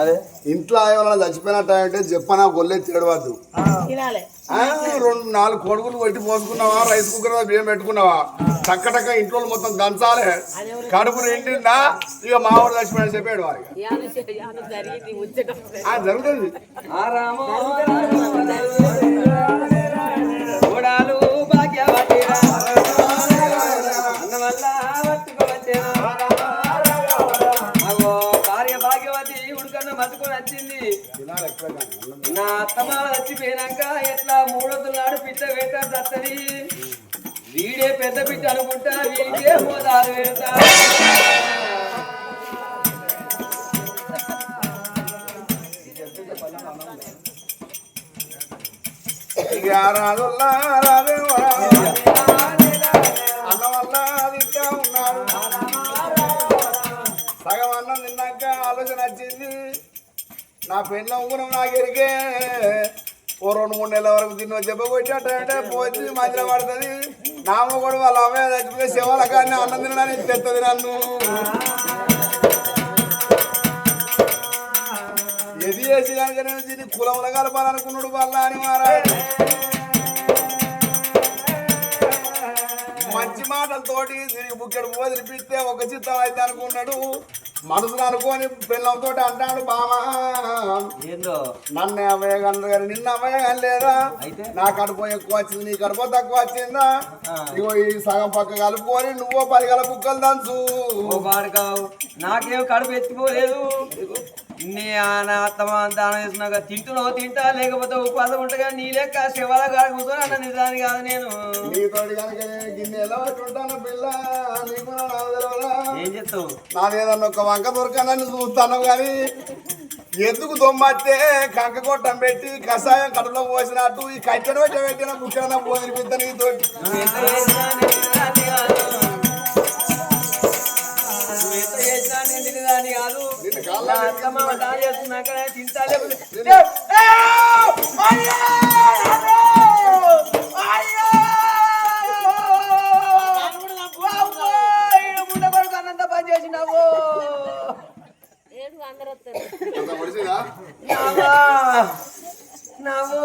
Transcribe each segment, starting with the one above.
అదే ఇంట్లో ఎవరైనా చచ్చిపోయినట్టు అంటే చెప్పనా గొల్లే తిరగవద్దు తినాలి. ఆ, రెండు నాలుగు కొడుకులు కొట్టి పోసుకున్నావా రైస్ కుక్కర్ బియ్యం పెట్టుకున్నావా? టక్క టక్క ఇంట్లో మొత్తం దంచాలే. కడుపు నిండిందా? ఇక. మావాడు చచ్చిపోయాడు చెప్పాడు వారికి జరుగుతుంది. ఆ నా అత్తమ్మ చచ్చిపోయినాక ఎట్లా మూడొద్దు నాడు పిట్ట వేట తత్తది వీడే పెద్ద పిట్ట అనుకుంటా వీడికే హోదాలు వేడతా ఇక రాజుల్లా నా పెళ్ళ ఉంగురం నా ఎరిగే. ఓ రెండు మూడు నెలల వరకు తిన్న చెప్పబోయేటంటే పోయి మధ్యలో పడుతుంది. నామ కూడా వాళ్ళ అమ్మాయి చచ్చిపోతే శివాల కానీ అన్నం తినడానికి తెస్తుంది నన్ను. ఎది చేసి కనుక నేను దీన్ని కులంలో కలపాలనుకున్నాడు వాళ్ళ అని మారా మంచి మాటలతోటి దీనికి బుక్కెడు వదిలిపిస్తే ఒక చిత్తం అయితే అనుకున్నాడు. మనసును అనుకోని పిల్లలతో అంటాడు బామా ఏందో? నన్ను అవ్వయగలరు కానీ నిన్న అవ్వయగల లేదా అయితే? నా కడుపు ఎక్కువ వచ్చింది నీ కడుపు తక్కువ వచ్చిందా. ఇగో ఈ సగం పక్క కలుపుకొని నువ్వు పది గల కుక్కలు దంచు. నాకేం కడుపు ఎత్తిపోలేదు నీ ఆ నా అత్తమ్మ దానం చేసినాక తింటున్నావు తింటా లేకపోతే ఉపాసం ఉంటగా నీ లెక్క శివాల కాడ కూర్చొని అన్న నిజాన్ని కాదు నేను? ఏం చెప్తావు నాదేదన్నా ఒక వంక దొరకనని చూస్తాను కానీ ఎందుకు దొమ్మత్తే కంక కొట్టం పెట్టి కషాయం కడుపులో పోసినట్టు ఈ కట్టెను పెట్టి పెట్టిన ముఖ్యంగా పోదిరిపిద్దా నీతో నావు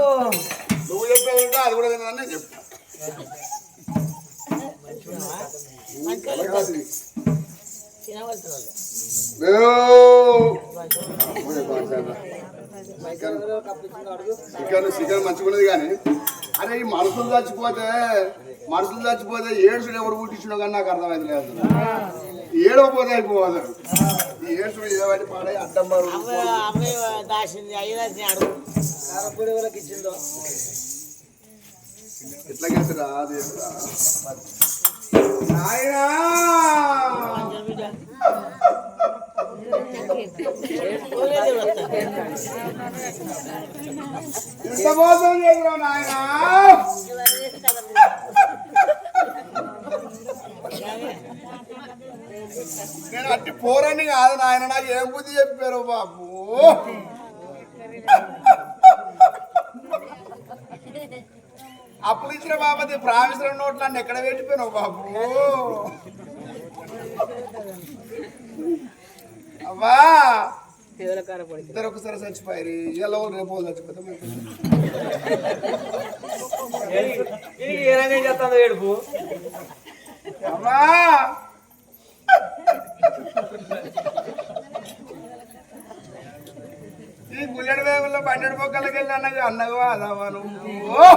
నువ్వు చెప్పేది ఉంటే అది కూడా నేను చెప్తా కలకాసి. తినవలసిన వాళ్ళు చికెన్ చికెన్ మంచిగా ఉన్నది కానీ అరే ఈ మనుషులు చచ్చిపోతే మనుషులు చచ్చిపోతే ఏడుసుడు ఎవరు పుట్టించడం కానీ నాకు అర్థమైంది లేదు. ఏడవపోతే అయిపోవాలి. ఈ ఏడుసుడు ఏవని పాడే అడ్డం అడుగు. ఎట్లా? నాయనా! వస్తారు ఎంత మోసం చేసిరా నాయనా నేను అట్టి పోరని కాదు నాయన నాకు ఏం బుద్ధి చెప్పారు బాబు? అప్పులు ఇచ్చిన బాబు ప్రామిసర్ నోట్లు నన్ను ఎక్కడ పెట్టిపోయినావు బాబు? అవ్వా ఇద్దరు ఒకసారి చచ్చిపోయారు ఇలా రేపు చచ్చిపోతే ఏడుపు అమ్మా ఈ గుల్లెడు వేగుల్లో బండెడు బొక్కలకి వెళ్ళి అన్నగా అన్నగా అదమ్మా నువ్వు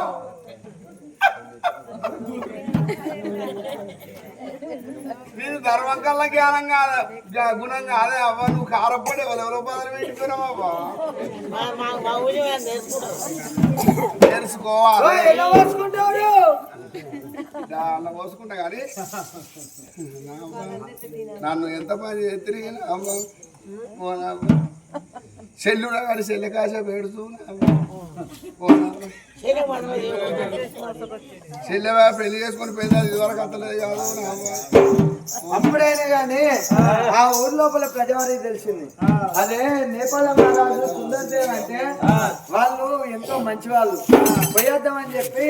నీది ధర్మం కల్లా జ్ఞానం కాదు గుణం కాదే అవ్వ నువ్వు కారపడి ఎవరెవరో పదవి పెట్టుకున్నావు తెలుసుకోవాలి అలా పోసుకుంటా కానీ నన్ను ఎంత పని తిరిగిన అమ్మ. చెల్లుడా కానీ చెల్లె కాస పెడుతూ శరీరం మనమే చెల్లె పెళ్ళి చేసుకొని పెళ్ళి ఇదివరకు అంతలేదు. అప్పుడైనా గానీ ఆ ఊరు లోపల ప్రజవారికి తెలిసింది. అదే నేపాల మహారాజు సుందర్ దేవ్ అంటే వాళ్ళు ఎంతో మంచి వాళ్ళు పోయేద్దామని చెప్పి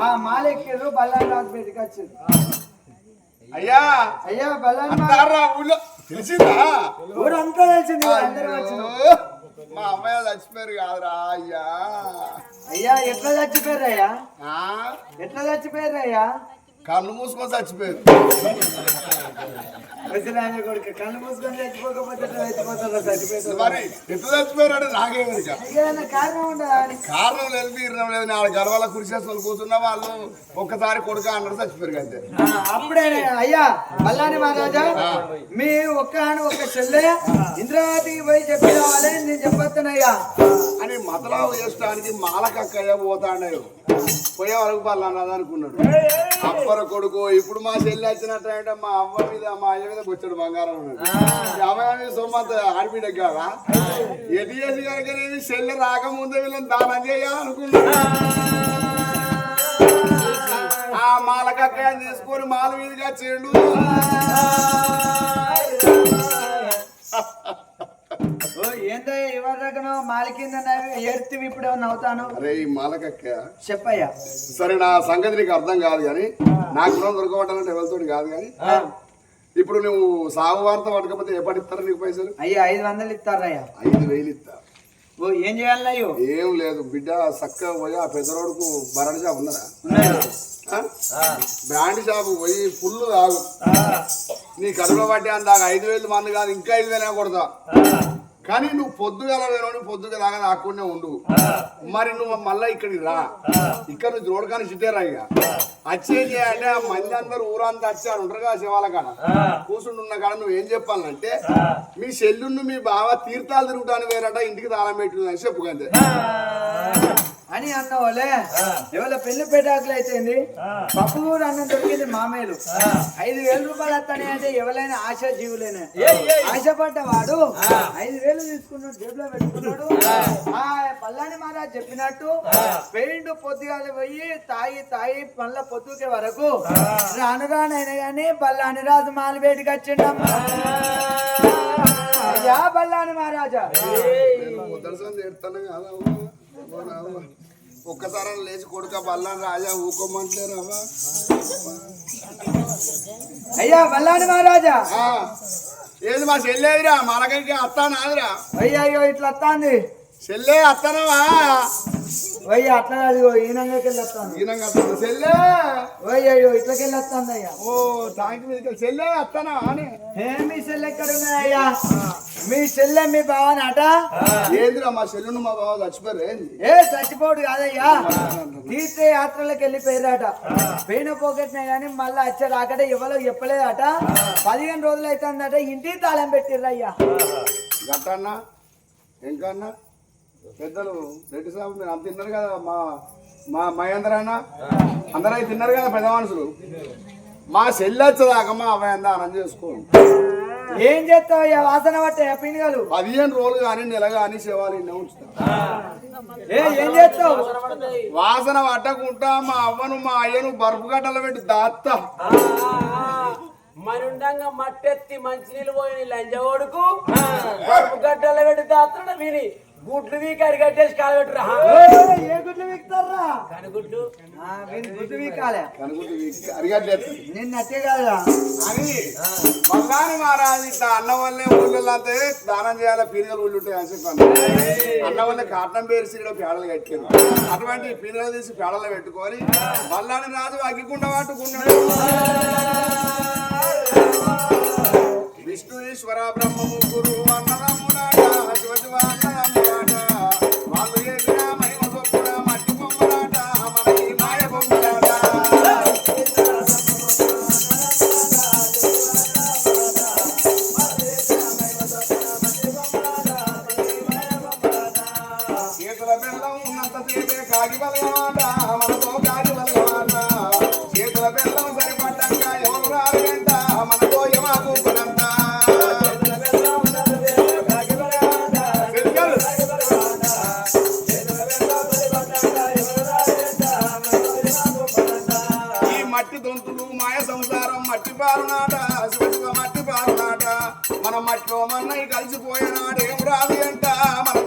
ఆ మాలెక్కిలు బల్లారి రాజు బయటకు వచ్చింది అయ్యా! అయ్యా బల్లారి అంటారా? ఊళ్ళో తెలిసిందా? ఊరంతా తెలిసింది అందరూ అయ్యో, మా అమ్మాయి చచ్చిపోయారు కాదురా అయ్యా. అయ్యా ఎట్లా చచ్చిపోయారయ్యా? ఆ, ఎట్లా చచ్చిపోయారయ్యా? కళ్ళు మూసుకొని చచ్చిపోయారు. కళ్ళు మూసుకొని చచ్చిపోకపోతే మరి ఎట్లా చచ్చిపోయారు కారణం లేదు తీరణం లేదు. కురిసేసుకొని కూర్చున్న వాళ్ళు ఒక్కసారి కొడుక అన్నాడు చచ్చిపోయారు అంతే. అప్పుడే అయ్యా మల్లాని మహారాజా మీ ఒక్క ఒక్క చెల్లె ఇంద్రావతికి పోయి చెప్పి రావాలి నేను చెప్పొస్తానయ్యా. అని మతలావు చేసడానికి మాలకక్కయ్య పోతాడు పోయే వరకు పర్లేదు అనుకున్నాడు. అప్పర కొడుకు ఇప్పుడు మా చెల్లి వచ్చినట్టు మా అవ్వ మీద మా అయ్య మీద బొచ్చాడు బంగారం అమ్మాయి సొమ్మంత ఆడబిడ్డ కాదా? ఎటు చేసి కనుక నేను చెల్లి రాకముందే వీళ్ళని దానం చేయాలనుకున్నాడు ఆ. మాలకక్కయ్య తీసుకొని మాల మీదుగా చేడు ఓ ఏందో ఇప్పుడు నవ్వుతాను అరే ఈ మాలకక్కయ్య చెప్పయ్యా. సరే నా సంగతి నీకు అర్థం కాదు కానీ నాకు రుణం దొరకబట్టాలంటే ఎవరితోటి కాదు కానీ ఇప్పుడు నువ్వు సాగు వార్త పట్టకపోతే ఏ పడిస్తారు నీకు పైసలు? అయ్యా ఐదు వందలు ఇస్తారయ్యా. ఐదు వేలు ఇస్తా. ఓ ఏం చేయాలయ్యో ఏం లేదు బిడ్డ చక్కగా పోయి ఆ పెద్దరోడుకు బరడి షాప్ ఉన్నదా? ఆ? బ్రాండ్ షాప్ పోయి ఫుల్ తాగు నీ కడుపులో పట్టి అంత ఐదు వేలు మంది కాదు ఇంకా ఐదు వేలే కొడతా. కానీ నువ్వు పొద్దుగల వేరే పొద్దుగా దాకా నాకునే ఉండు. మరి నువ్వు మళ్ళా ఇక్కడికి రా. ఇక్కడ నువ్వు చూడకాని సిట్టేరా ఇక. వచ్చేం చేయాలంటే ఆ మంది అందరు ఊరంతా వచ్చారు ఉంటారు కదా శివాల కాడ కూర్చుంటున్న కాడ నువ్వు ఏం చెప్పాలంటే మీ చెల్లును మీ బావ తీర్థాలు తిరుగుతాను వేరట ఇంటికి తాళం పెట్టింది అని చెప్పుకంతే అని అన్నవాళ్ళే? ఎవరి పెళ్ళి పెట్టాకులు అయితేంది పప్పు కూడా అన్నం దొరికింది మామేలు ఐదు వేల రూపాయలు వస్తానే అంటే ఎవరైనా ఆశ జీవులేనే ఆశపడ్డ వాడు ఐదు వేలు తీసుకున్నాడు జేబులో పెట్టుకున్నాడు. ఆ. పల్లాని మహారాజ్ చెప్పినట్టు పెయింట్ పొద్దుగాల పోయి తాగి తాగి మళ్ళా పొద్దుకే వరకు రాను రానైనా గాని బల్లాని రాజు మాలబేటికి వచ్చిండమ్మా. అయ్యా బల్లాని మహారాజా. ఒక్కసారి లేచి కొడుక బల్లాని రాజా ఊకోమంటలేరావా అయ్యా బల్లాని మహారాజా ఆ, ఏది మా చెల్లేదిరా? మనకైతే అత్తా నాదిరా. అయ్యా అయ్యో ఇట్లా వస్తాంది చెల్లే అత్తనవా? అట్లా ఈనంగాకి? చెల్లే ఓయ్ అయ్యో ఇట్లకి అయ్యా ఓ మీదకి చెల్లే అత్తనా అని ఏ మీ సెల్ ఎక్కడ ఉన్నాయ్యా మీ సెల్లె మీ ఏందిరా మా చెల్లును మా బావ చచ్చిపోయారు ఏ చచ్చిపోడు కాదయ్యా. తీర్థ యాత్రలకు వెళ్ళిపోయారట పోయిన పోకెట్నే కానీ మళ్ళీ వచ్చే రాకట ఎవరో చెప్పలేదట. పదిహేను రోజులు అవుతుందట ఇంటికి తాళం పెట్టిర్రయ్యా. గట్టన్నా ఇంకా పెద్దలు రెడ్డి సాబు మీరు అంత తిన్నారు కదా మా మా మహేంద్ర అన్న అందరూ అయితే తిన్నారు కదా పెద్ద మనుషులు. మా చెల్లెచ్చదాకా మా అబ్బాయి దానం చేసుకో ఏం చేస్తావయ్యా వాసన పట్టే పిన్గలు పదిహేను రోజులు కానీ నెల కానీ శివాలు ఏ ఏం చేస్తావు? వాసన పట్టకుండా మా అవ్వను మా అయ్యను బరుపు గడ్డలు పెట్టి దాత్తా. మనుండంగా మట్టెత్తి మంచినీళ్ళు పోయి లంజోడుకు పరుపు గడ్డలు పెట్టి దాత్రడ విని. గుడ్లు వీకి అరిగట్టేసి కాలబెట్టురా ఏ గుడ్లు విక్తారా కనుగుడ్లు గుడ్లు? వీకాలే. కనుకుంటే అరిగట్లేదు. నిన్న అట్టే కాదురా. అని బంగారు మహారాజు ఇట్లా అన్న వల్లే ఊళ్ళంతా దానం చేయాలి పీనుగలు ఊళ్ళు ఉంటాయి అని చెప్పాను. అన్న వల్లే కాటం పేరు ఇక్కడ పేడలు కట్టారు. అటువంటి పీనుగలు తీసి పేడలు పెట్టుకొని మల్లాని రాజు అగ్గికుండ పట్టుకున్నాడు విష్ణు ఈశ్వర బ్రహ్మ ముగ్గురు అన్నదమ్ములాట మన మట్టిలో మన్నయ్య కలిసిపోయినాడు ఏం రాదు అంట మన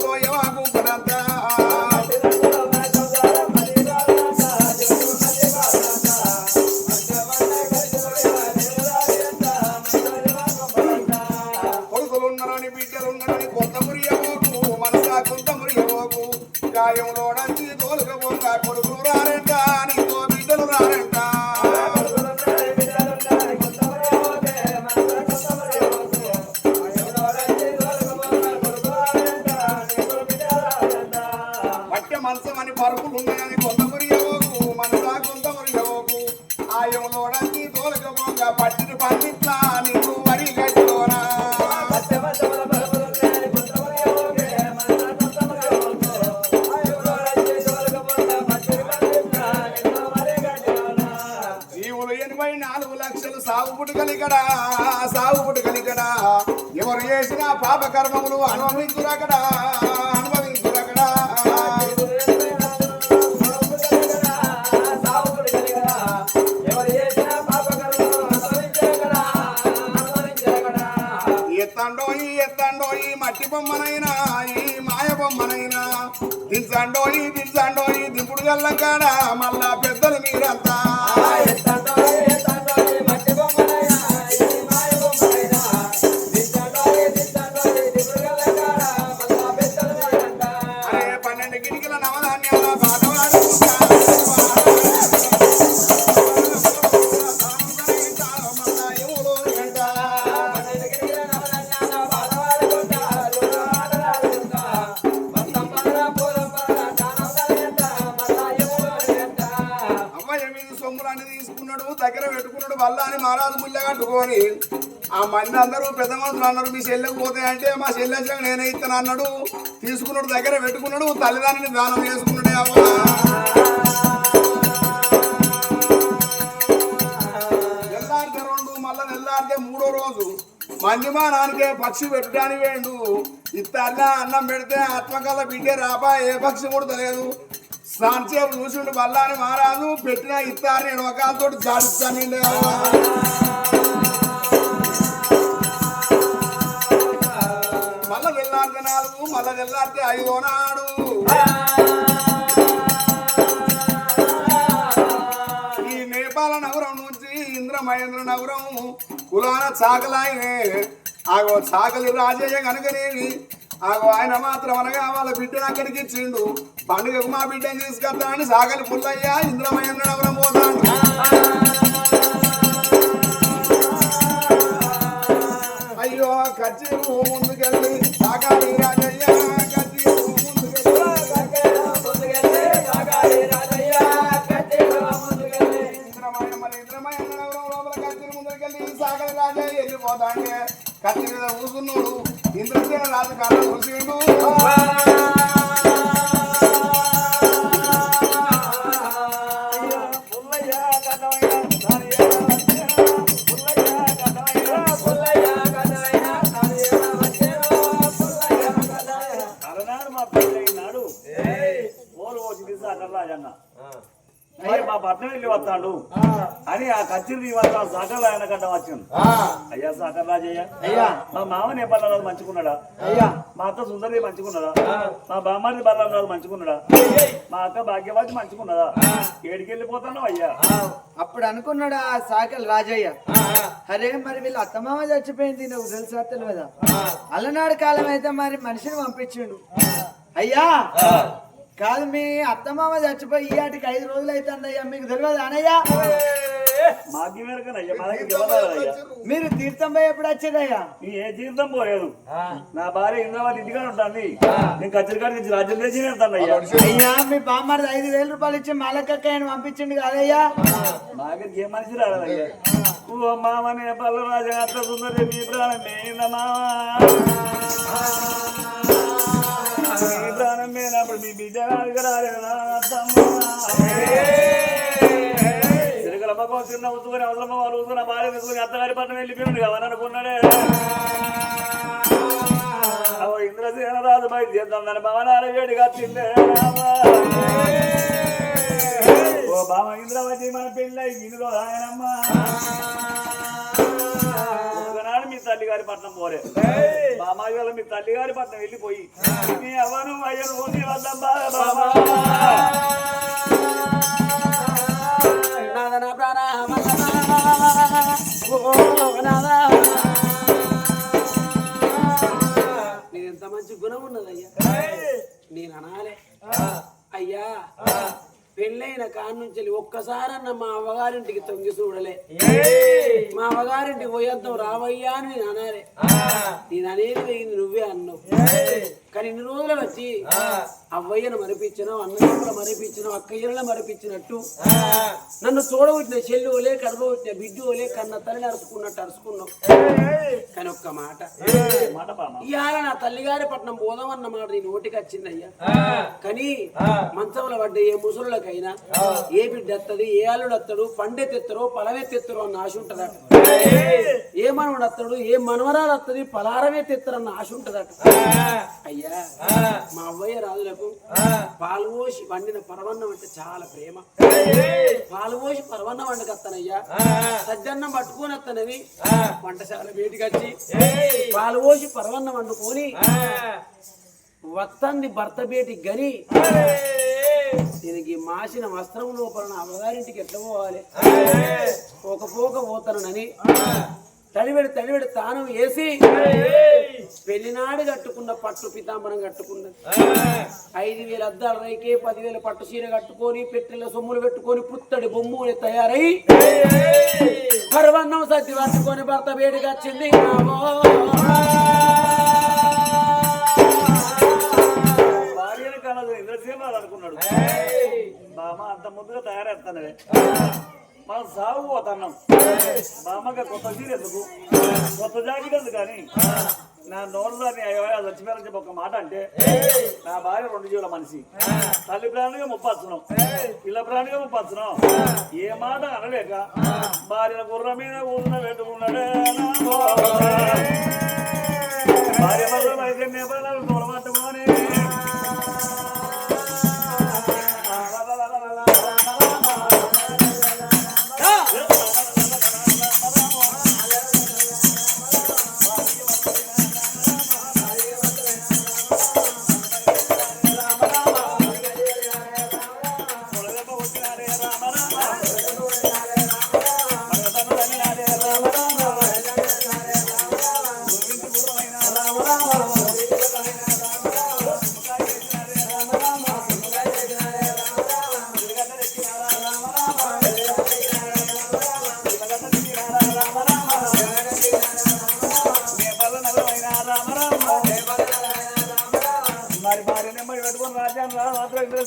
బొమ్మనైనా ఈ మాయ బొమ్మనైనా దించండోయి దించండోయి దింపుడు గల్లకాడా మళ్ళా పెద్దలు మీరంతా. పెట్టుకున్నాడు వల్ల అని మహారాజు ముళ్ళ కట్టుకొని ఆ మంది అందరూ పెద్ద మనుషులు అన్నారు మీ చెల్లెకు పోతే అంటే మా చెల్లె నేనే ఇస్తాను అన్నాడు. తీసుకున్నాడు దగ్గర పెట్టుకున్నాడు తల్లిదండ్రిని దానం చేసుకున్నాడే అవ్వ. నెల్లారితే రెండు మళ్ళీ నెల్లారితే మూడో రోజు. మంది మా నాన్నకే పక్షి పెట్టడానికి వేయండు ఇత్త అన్నం పెడితే ఆత్మకల్ల బిడ్డే రాబా ఏ పక్షి ముడతలేదు. సాంచేపు చూసిండు బల్లాని మహారాజు పెట్టిన నేను ఎడమకాలతో జాడిస్తానండి మళ్ళా తెల్లారితే నాలుగు మళ్ళా తెల్లారితే ఐదో నాడు. ఈ నేపాల నగరం నుంచి ఇంద్రమహేంద్ర నగరం కులాన చాకలాయనే ఆగో చాకలి రాజయ్య కనుకనేవి ఆగో ఆయన మాత్రం అనగా వాళ్ళ బిడ్డను అక్కడికి ఇచ్చిండు. పండుగకు మా బిడ్డని తీసుకెళ్తానని సాగలి పుల్లయ్య ఇంద్రమహేంద్ర నగరం పోతాడు. అయ్యో కచ్చిరు ముందుకెళ్ళి సాగాలి రాజయ్య కచ్చిరు ముందుకెళ్ళి మరి ఇంద్రమయ నగరం లోపల కత్తిరి ముందుకెళ్ళి సాగలి రాజయ్య వెళ్ళిపోతాండే. కత్తి మీద కూసున్నాడు ఇంద్రసేన రాజు కాళ్ళ కూసిండు మా పట్నం వెళ్ళి వస్తాడు. అని ఆ కచ్చిరి వస్తాడు సాగర్ ఆయన గడ్డ వచ్చాను అయ్యా సాగర్ రాజయ్య. అయ్యా. మా మామ నేపాల మంచుకున్నాడా? అయ్యా. మా అక్క సుందరి మంచుకున్నదా మా బామ్మారి బల్లాలు మంచుకున్నాడా? మా అక్క భాగ్యవాది మంచుకున్నదా? ఏడికి వెళ్ళిపోతాను అయ్యా. అప్పుడు అనుకున్నాడు ఆ సాకల్ రాజయ్య? అరే మరి వీళ్ళు అత్తమామ చచ్చిపోయింది నువ్వు తెలుసా తెలియదా? అలనాడు కాలం అయితే మరి మనిషిని పంపించిండు. అయ్యా! కాదు మీ అత్తమామ చచ్చిపోయి ఈయాటికి ఐదు రోజులు అవుతుంది అయ్యా మీకు తెలియదు అనయ్యా మాకి మీరు తీర్థం పోయి ఎప్పుడు వచ్చారయ్యా? నీ ఏ జీవితం పోలేదు. నా భార్య ఇంద్రాబాద్ ఇంటికాడ ఉంటుంది. నేను కచ్చరికాడ నుంచి రాజ్యం తెచ్చి అయ్యా. మీ బామ్మారి ఐదు వేల రూపాయలు ఇచ్చి మాలక్కయ్యని పంపించిండు కాదయ్యా? నాగరికి ఏ మనిషి రాలేదయ్యా ఓ మామనే పల్లరాజు అత్త సుందరి మీ ప్రాణం మీద మామ మీ ప్రాణం పోయినప్పుడు మీ బిడ్డ రాలేదు నా అత్తమ్మ. చిరకలమ్మ కోసం ఉత్తుకొని అవసరమ్మ వాళ్ళు ఊసుకుని భార్య తీసుకుని అత్తగారి పట్టణం వెళ్ళిపోయింది కదా అనుకున్నాడే. అవో ఇంద్రసేన రాజు బయట చేద్దాం దాని భవనాల వేడిగా తిండే ఓ బామ ఇంద్రవతి మన పెళ్ళి ఇందులో రాయనమ్మ. మీ తల్లి గారి పట్నం పోరే. బామాయి వల్ల మీ తల్లి గారి పట్నం వెళ్ళిపోయి. మీ ఎవరు అయ్యను వద్దాం బామా. నాదన ప్రాణ ఎంత మంచి గుణం ఉన్నదయ్యా? నేను అనాలే. అయ్యా పెళ్ళైన కాడ నుంచి ఒక్కసారన్న మా అవ్వగారింటికి తొంగి చూడలే. మా అవ్వగారింటికి పోయేద్దాం రావయ్యా అని నేను అనాలే. నేను అనేది పోయింది నువ్వే అన్నావు. కానీ ఇన్ని రోజులు వచ్చి అవ్వయ్యను మరిపించినావు అన్నయ్యను మరిపించినావు అక్కయ్యను మరిపించినట్టు నన్ను చూడబుట్టిన చెల్లి ఓలే కడబుట్టిన బిడ్డు ఓలే కన్న తల్లిని అరుచుకున్నట్టు అరుచుకున్నావు. కానీ ఒక్క మాట. ఇవాళ నా తల్లిగారి పట్నం పోదాం అన్న మాట నీ నోటికి వచ్చిందయ్యా. కానీ మంచంలో పడ్డ ఏ ముసలులకైనా ఏ బిడ్డ ఎత్తది ఏ అల్లుడు ఎత్తడు పండెత్తెత్తరో పలవెత్తెత్తరో అన్న ఆశ ఉంటదట. ఏ మనవడు ఎత్తడు ఏ మనవరాలు ఎత్తది పలారమే తెత్తరన్న ఆశ ఉంటదట. అయ్యా మా అవ్వయ్య రాజులకు పాలు పోసి వండిన పరవన్నం అంటే చాలా ప్రేమ. పాలు పోసి పరవన్నం వండకత్తనయ్యా. సజ్జన్నం పట్టుకొని వత్తనని వంటశాల బయటికి వచ్చి పరవన్నం వండుకొని వత్తంది భర్త బేటికి గని దీనికి మాసిన వస్త్రం లోపల అమ్మగారింటికి ఎట్లా పోవాలి? పోక పోక పోతానని తడివెడి తడివెడి తాను వేసి పెళ్ళినాడు కట్టుకున్న పట్టు పితాంబరం కట్టుకున్నది ఐదు వేల అద్దాల రైకే పదివేల పట్టు చీర కట్టుకొని పెట్టెల సొమ్ములు పెట్టుకొని పుత్తడి బొమ్ములు తయారై పర్వన్నం సర్ది పట్టుకొని భర్త వేడికి వచ్చింది. అనుకున్నాడు. బామ్మ అంత ముందుగా తయారేస్తానవే. మనం సాగు పోతున్నాం. బామ్మగా కొత్త చీర ఎందుకు? కొత్త జాకెట్ ఎందుకు కానీ? నా అయ్యో చచ్చిపోయారని చెప్పి ఒక మాట అంటే నా భార్య రెండు జీవుల మనిషి. తల్లి ప్రాణిగా ముప్పచ్చున్నాం పిల్ల ప్రాణిగా ముప్పచ్చున్నాం ఏ మాట అనలేక భార్య గుర్ర మీద కూర్చున్న పెట్టుకున్నాడే. భార్య మాత్రం అయితే తోడబట్టుకొని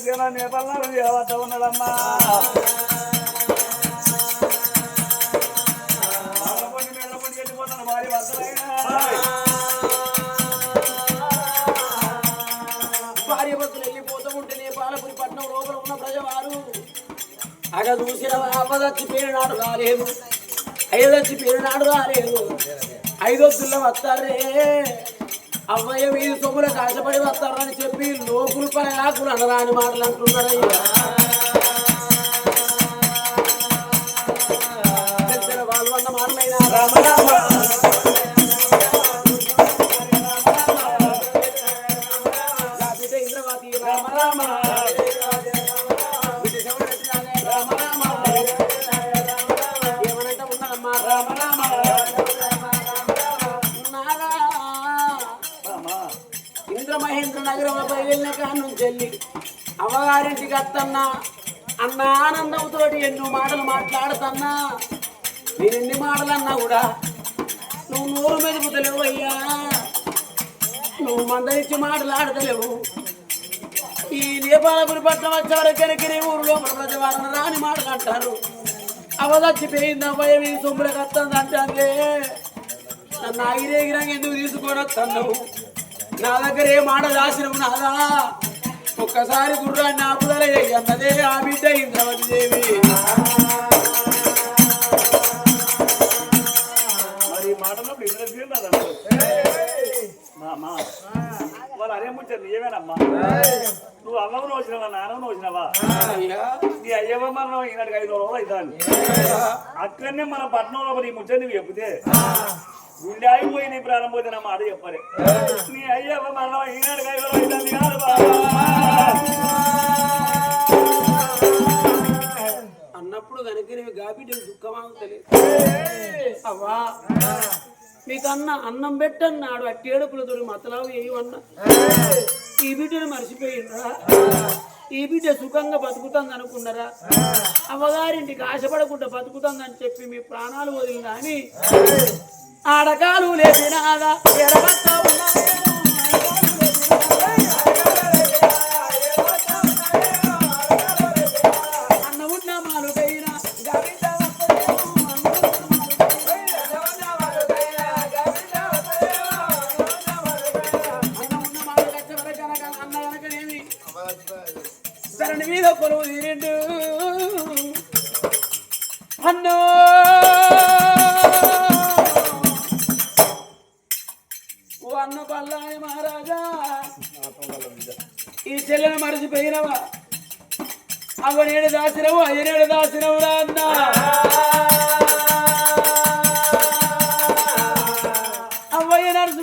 మాత్రం ఇంద్రసేన నేపాలను చేయవద్ద ఉన్నాడమ్మా వెళ్ళిపోతాను వద్దలైనా భార్య భక్తులు వెళ్ళిపోతూ ఉంటే నేపాలపురి పట్నం లోపల ఉన్న ప్రజవారు. అగ చూసిన అవ్వదచ్చి పేరు నాడు రాలేదు. ఐదొచ్చి పేరు నాడు రాలేదు. ఐదొత్తుల్లో వస్తారే. అవ్వయ్య వీధి సొమ్ముల కాశపడి వస్తారని చెప్పి లోకులు పరగాకులు అనరాని మాటలు అంటున్నారయ్యా. వాళ్ళు అన్న మాటలైనా అమ్మగారింటికి అన్న ఆనందంతో ఎన్నో మాటలు మాట్లాడుతన్నా నేను ఎన్ని మాటలు అన్నా కూడా నువ్వు నోరు మెదుపుతలేవు అయ్యా. నువ్వు మందరించి మాటలాడతలేవు ఈ నేపాలపురి పట్నం వచ్చారు కనుకనే ఊరిలో మన ప్రజవారణ రాని మాటలు అంటారు. అవదచ్చిపోయింది అబ్బాయి మీ సొమ్ములకు వస్తుంది అంటే నన్ను ఆగిరేగిరంగా ఎందుకు తీసుకొని వస్తున్నావు నా దగ్గర ఏ మాట దాసినవు నాదా? ఒక్కసారి గుర్రాన్ని ఆపుదల అన్నదే ఆ బిడ్డ ఇంద్రవతి దేవి. మరి ఈ మాటలో ఇంద్రసేన అన్నాడు మామా వాళ్ళు అదే ముచ్చారు నీవేనమ్మా నువ్వు అమ్మను వచ్చినావా నాన్నను వచ్చినావా అయ్యా నీ అయ్యవ మరణం ఈనాటికి ఐదు రోజులు అవుతాను అక్కడనే మన పట్టణంలో నీ ముచ్చ నువ్వు చెప్తే గుండె ఆగిపోయి నీ ప్రాణం పోతే నా మాట చెప్పలే. నీ అయ్యవ కాదు బాబా. అన్నప్పుడు కనుక నీవు గాబిడ్డకి దుఃఖమాగుతలేదు అవ్వా. మీకు అన్న అన్నం పెట్టన్నాడు అట్టి ఏడుపులతో మతలావు ఏమన్నా ఈ బిడ్డను మర్చిపోయిండ్రా ఈ బిడ్డ సుఖంగా బతుకుతుంది అనుకున్నారా? అమ్మగారింటికి ఆశపడకుండా బతుకుతుందని చెప్పి మీ ప్రాణాలు వదిలిన అని ఆడకాలు లేపినాదా ఎడగట్ట ఉన్నా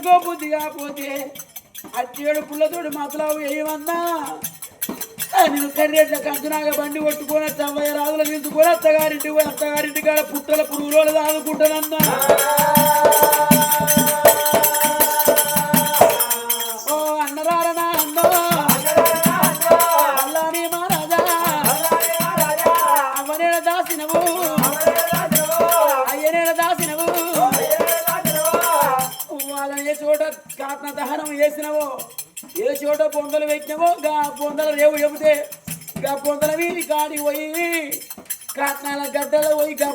అవ్వయ్య బుద్ధి కాకపోతే అచ్చేడు పుల్లతోడు మతలావు ఏమన్నా? నేను కర్రెట్ల కంచనాగా బండి కొట్టుకొని అవ్వయ్య రాగులు నిలుచుకొని అత్తగారింటి పోయి అత్తగారింటి కాడ పుట్టల పురుగులు దాదుకుంటానన్నా చోట దహనం చేసినవో ఏ చోట పొందలు పెట్టినవో గా పొందలు రేవు చెబితే గా పొందల వీధి కాడి పోయి కాట్నాల గడ్డలు పోయి గా